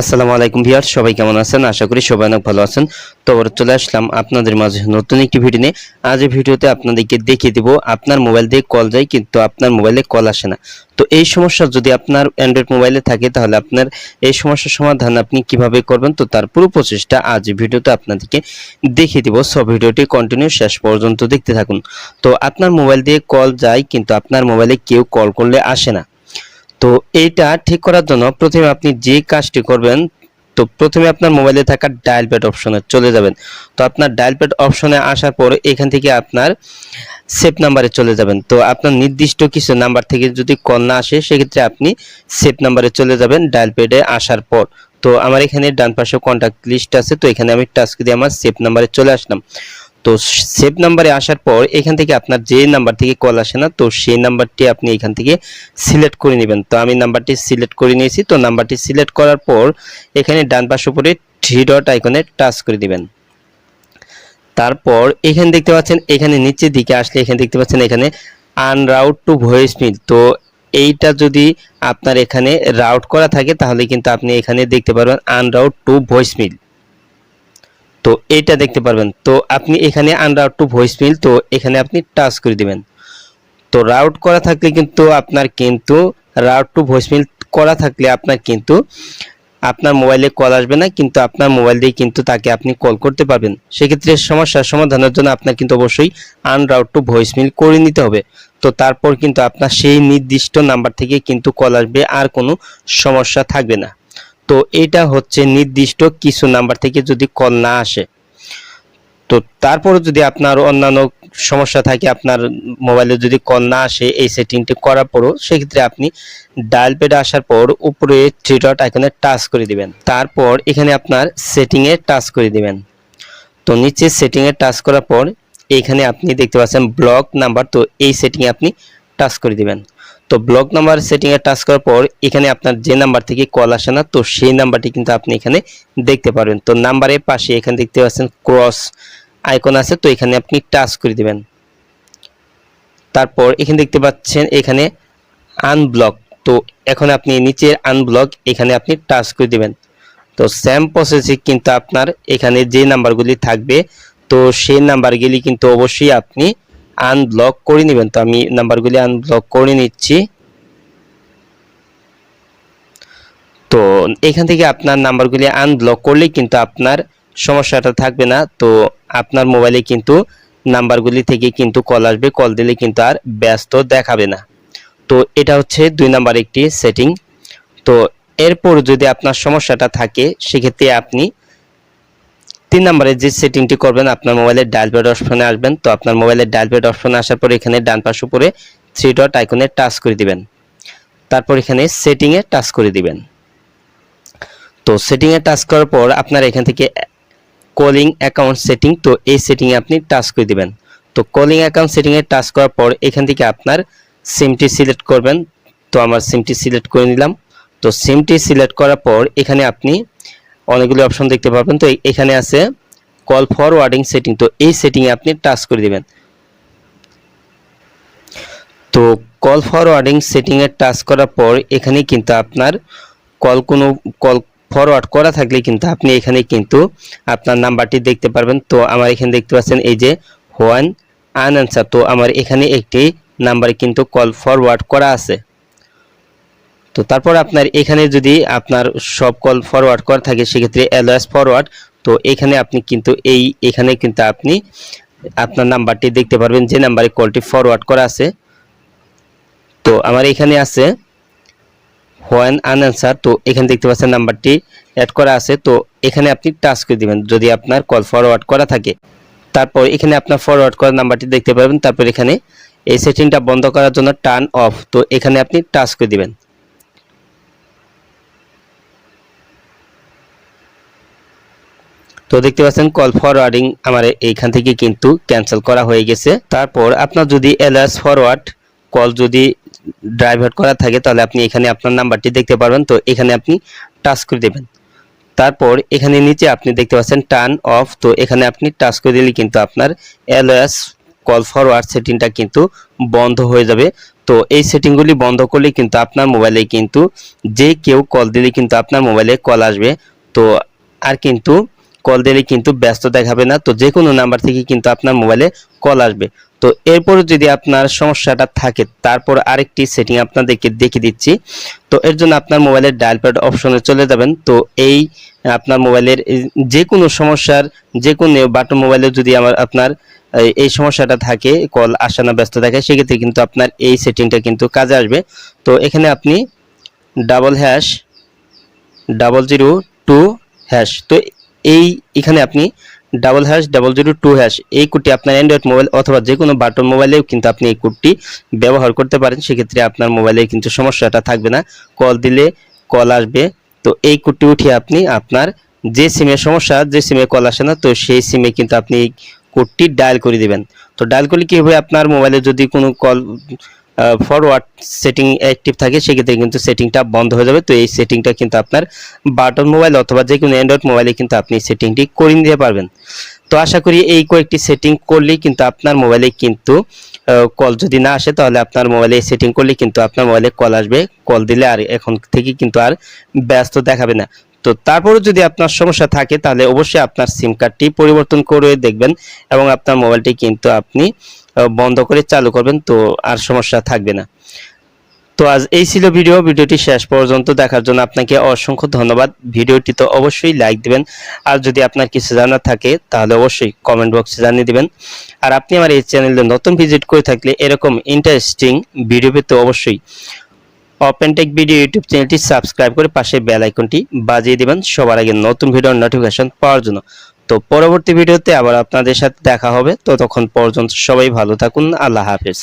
আসসালামু আলাইকুম ভিউয়ার সবাই কেমন আছেন? আশা করি সবাই অনেক ভালো আছেন। তো চলে আসলাম আপনাদের মাঝে নতুন একটি ভিডিও নিয়ে। আজ এই ভিডিওতে আপনাদেরকে দেখিয়ে দিব, আপনার মোবাইল দিয়ে কল যায় কিন্তু আপনার মোবাইলে কল আসে না। তো এই সমস্যা যদি আপনার অ্যান্ড্রয়েড মোবাইলে থাকে, তাহলে আপনার এই সমস্যার সমাধান আপনি কীভাবে করবেন? তো তার পুরো প্রচেষ্টা আজ ভিডিওতে আপনাদেরকে দেখিয়ে দিব। সব ভিডিওটি কন্টিনিউ শেষ পর্যন্ত দেখতে থাকুন। তো আপনার মোবাইল দিয়ে কল যায় কিন্তু আপনার মোবাইলে কেউ কল করলে আসে না। তো এইটা ঠিক করার জন্য প্রথমে আপনি যে কাজটি করবেন, তো প্রথমে আপনার মোবাইলে থাকা ডায়াল প্যাড অপশনে চলে যাবেন। তো আপনার ডায়াল প্যাড অপশনে আসার পর এখান থেকে আপনার সেভ নাম্বারে চলে যাবেন। তো আপনার নির্দিষ্ট কিছু নাম্বার থেকে যদি কল না আসে, সেক্ষেত্রে আপনি সেভ নাম্বারে চলে যাবেন ডায়াল প্যাডে আসার পর। তো আমার এখানে ডান পাশে কন্ট্যাক্ট লিস্ট আছে, তো এখানে আমি টাচ দিয়ে আমার সেভ নাম্বারে চলে আসলাম। তো সেভ নাম্বারে আসার পর এখান থেকে আপনার যে নাম্বার থেকে কল আসে না, তো সেই নাম্বারটি আপনি এখান থেকে সিলেক্ট করে নেবেন। তো আমি নাম্বারটি সিলেক্ট করে নিয়েছি, তো নাম্বারটি সিলেক্ট করার পর এখানে ডান পাশ উপরে থ্রি ডট আইকনে টাচ করে দিবেন। তারপর এখানে দেখতে পাচ্ছেন, এখানে নিচের দিকে আসলে এখানে দেখতে পাচ্ছেন এখানে আনরাউট টু ভয়েস মিল তো এইটা যদি আপনার এখানে রাউট করা থাকে, তাহলে কিন্তু আপনি এখানে দেখতে পারবেন আনরাউট টু ভয়েস মিল তো এইটা দেখতে পারবেন। তো আপনি এখানে আনরাউট টু ভয়েস মিল তো এখানে আপনি টাচ করে দিবেন। তো রাউট করা থাকলে কিন্তু আপনার কিন্তু রাউট টু ভয়েসমেল করা থাকলে আপনার কিন্তু আপনার মোবাইলে কল আসবে না, কিন্তু আপনার মোবাইল দিয়ে কিন্তু তাকে আপনি কল করতে পারবেন। সেক্ষেত্রে সমস্যার সমাধানের জন্য আপনার কিন্তু অবশ্যই আনরাউট টু ভয়েসমেল করে নিতে হবে। তো তারপর কিন্তু আপনার সেই নির্দিষ্ট নাম্বার থেকে কিন্তু কল আসবে, আর কোনো সমস্যা থাকবে না। তো এটা হচ্ছে নির্দিষ্ট কিছু নাম্বার থেকে যদি কল না আসে। তো তারপরে যদি আপনার অন্যান্য সমস্যা থাকে, আপনার মোবাইলে যদি কল না আসে এই সেটিংটি করার পরও সেক্ষেত্রে আপনি ডায়াল প্যাডে আসার পর উপরে থ্রি ডট টাচ করে দিবেন। তারপর এখানে আপনার সেটিংয়ে টাচ করে দিবেন। তো নিচে সেটিংয়ে টাচ করার পর এখানে আপনি দেখতে পাচ্ছেন ব্লক নাম্বার তো এই সেটিংয়ে আপনি টাচ করে দিবেন। তো ব্লক নাম্বার সেটিংয়ে টাচ করার পর এখানে আপনার যে নাম্বার থেকে কল আসে না, তো সেই নাম্বারটি কিন্তু আপনি এখানে দেখতে পারবেন। তো নাম্বারের পাশে এখানে দেখতে পাচ্ছেন ক্রস আইকন আছে, তো এখানে আপনি টাচ করে দিবেন। তারপর এখানে দেখতে পাচ্ছেন এখানে আনব্লক তো এখন আপনি নিচের আনব্লক এখানে আপনি টাচ করে দিবেন। তো সেম প্রসেসে কিন্তু আপনার এখানে যে নাম্বারগুলি থাকবে, তো সেই নাম্বারগুলি কিন্তু অবশ্যই আপনি আনব্লক করে নেবেন। তো আমি নাম্বারগুলি আনব্লক করে নিচ্ছি। তো এখান থেকে আপনার নাম্বারগুলি আনব্লক করলে কিন্তু আপনার সমস্যাটা থাকবে না। তো আপনার মোবাইলে কিন্তু নাম্বারগুলি থেকে কিন্তু কল আসবে। কল দিলে কিন্তু আর ব্যস্ত দেখাবে না। তো এটা হচ্ছে দুই নাম্বার একটি সেটিং তো এরপর যদি আপনার সমস্যাটা থাকে, সেক্ষেত্রে আপনি তিন নম্বরে যে সেটিংটি করবেন, আপনার মোবাইলের ডায়াল প্যাড অপশনে আসবেন। তো আপনার মোবাইলের ডায়াল প্যাড অপশনে আসার পর এখানে ডান পাশ উপরে থ্রি ডট আইকনে টাচ করে দিবেন। তারপর এখানে সেটিংয়ে টাচ করে দিবেন। তো সেটিংয়ে টাচ করার পর আপনার এখান থেকে কলিং অ্যাকাউন্ট সেটিং, তো এই সেটিংয়ে আপনি টাচ করে দিবেন। তো কলিং অ্যাকাউন্ট সেটিংয়ে টাচ করার পর এখান থেকে আপনার সিমটি সিলেক্ট করবেন। তো আমার সিমটি সিলেক্ট করে নিলাম। তো সিমটি সিলেক্ট করার পর এখানে আপনি অনেকগুলো অপশন দেখতে পাবেন তো এখানে আছে কল ফরওয়ার্ডিং সেটিং তো এই সেটিংয়ে আপনি টাচ করে দিবেন। তো কল ফরওয়ার্ডিং সেটিংয়ে টাচ করার পর এখানে কিন্তু আপনার কল কোনো কল ফরওয়ার্ড করা থাকলে কিন্তু আপনি এখানে কিন্তু আপনার নাম্বারটি দেখতে পারবেন। তো আমার এখানে দেখতে পাচ্ছেন এই যে ওয়ান আনআনসার তো আমার এখানে একটি নাম্বারে কিন্তু কল ফরওয়ার্ড করা আছে। তো তারপর আপনার এখানে যদি আপনার সব কল ফরওয়ার্ড করা থাকে, সেক্ষেত্রে এলওএস ফরওয়ার্ড তো এখানে আপনি কিন্তু এই, এখানে কিন্তু আপনি আপনার নাম্বারটি দেখতে পারবেন যে নাম্বারে কলটি ফরওয়ার্ড করা আছে। তো আমার এখানে আছে হোয়েন আনআনসার তো এখানে দেখতে পাচ্ছেন নাম্বারটি অ্যাড করা আছে। তো এখানে আপনি টাচ করে দিবেন যদি আপনার কল ফরওয়ার্ড করা থাকে। তারপর এখানে আপনার ফরওয়ার্ড করা নাম্বারটি দেখতে পাবেন তারপর এখানে এই সেটিংটা বন্ধ করার জন্য টার্ন অফ তো এখানে আপনি টাচ করে দিবেন। তো দেখতে পাচ্ছেন কল ফরওয়ার্ডিং আমার এইখান থেকে কিন্তু ক্যান্সেল করা হয়ে গেছে। তারপর আপনার যদি এলএস ফরওয়ার্ড কল যদি ড্রাইভার করা থাকে, তাহলে আপনি এখানে আপনার নাম্বারটি দেখতে পারবেন। তো এখানে আপনি টাচ করে দেবেন। তারপর এখানে নিচে আপনি দেখতে পাচ্ছেন টার্ন অফ তো এখানে আপনি টাচ করে দিলে কিন্তু আপনার এলওএস কল ফরওয়ার্ড সেটিংটা কিন্তু বন্ধ হয়ে যাবে। তো এই সেটিংগুলি বন্ধ করলে কিন্তু আপনার মোবাইলে কিন্তু যে কেউ কল দিলে কিন্তু আপনার মোবাইলে কল আসবে। তো আর কিন্তু কল দিলে কিন্তু ব্যস্ত দেখাবে না। তো যে কোনো নাম্বার থেকে কিন্তু আপনার মোবাইলে কল আসবে। তো এরপর যদি আপনার সমস্যাটা থাকে, তারপর আরেকটি সেটিং আপনাদেরকে দেখিয়ে দিচ্ছি। তো এর জন্য আপনার মোবাইলের ডায়াল প্যাড অপশনে চলে যাবেন। তো এই আপনার মোবাইলের যে কোনো সমস্যার যে কোনো বাটন মোবাইলে যদি আমার আপনার এই সমস্যাটা থাকে কল আসে না, ব্যস্ত থাকে, সেক্ষেত্রে কিন্তু আপনার এই সেটিংটা কিন্তু কাজে আসবে। তো এখানে আপনি double hash double zero two hash তো এই এখানে আপনি double hash double zero two hash এই কোডটি আপনার অ্যান্ড্রয়েড মোবাইল অথবা যে কোনো বাটন মোবাইলেও কিন্তু আপনি এই কোডটি ব্যবহার করতে পারেন। সেক্ষেত্রে আপনার মোবাইলে কিন্তু সমস্যাটা থাকবে না। কল দিলে কল আসবে। তো এই কোডটি উঠিয়ে আপনি আপনার যে সিমের সমস্যা, যে সিমে কল আসে না, তো সেই সিমে কিন্তু আপনি এই কোডটি ডায়াল করে দিবেন। তো ডায়াল করলে কি হবে? আপনার মোবাইলে যদি কোনো কল ফরওয়ার্ড সেটিং অ্যাক্টিভ থাকে, সেক্ষেত্রে কিন্তু সেটিংটা বন্ধ হয়ে যাবে। তো এই সেটিংটা কিন্তু আপনার বাটন মোবাইল অথবা যে কোনো অ্যান্ড্রয়েড মোবাইলে কিন্তু আপনি সেটিংটি করে নিতে পারবেন। তো আশা করি এই কয়েকটি সেটিং করলেই কিন্তু আপনার মোবাইলে কিন্তু কল যদি না আসে, তাহলে আপনার মোবাইলে সেটিং করলে কিন্তু আপনার মোবাইলে কল আসবে। কল দিলে আর এখন থেকে কিন্তু আর ব্যস্ত দেখাবে না। তো তারপরে যদি আপনার সমস্যা থাকে, তাহলে অবশ্যই আপনার সিম কার্ডটি পরিবর্তন করে দেখবেন এবং আপনার মোবাইলটি কিন্তু আপনি বন্ধ করে চালু করবেন, তো আর সমস্যা থাকবে না। তো আজ এই ছিল ভিডিও, ভিডিওটি শেষ পর্যন্ত দেখার জন্য আপনাকে অসংখ্য ধন্যবাদ। ভিডিওটি তো অবশ্যই লাইক দিবেন, আর যদি আপনার কিছু জানার থাকে, তাহলে অবশ্যই কমেন্ট বক্সে জানিয়ে দিবেন। আর আপনি আমার এই চ্যানেলে নতুন ভিজিট করে থাকলে এরকম ইন্টারেস্টিং ভিডিও পেতে অবশ্যই ওপেন টেক ভিডিও ইউটিউব চ্যানেলটি সাবস্ক্রাইব করে পাশে বেল আইকনটি বাজিয়ে দিবেন। সবার আগে নতুন ভিডিওর নোটিফিকেশন পাওয়ার জন্য। তো পরবর্তী ভিডিওতে আবার আপনাদের সাথে দেখা হবে। তো তখন পর্যন্ত সবাই ভালো থাকুন। আল্লাহ হাফেজ।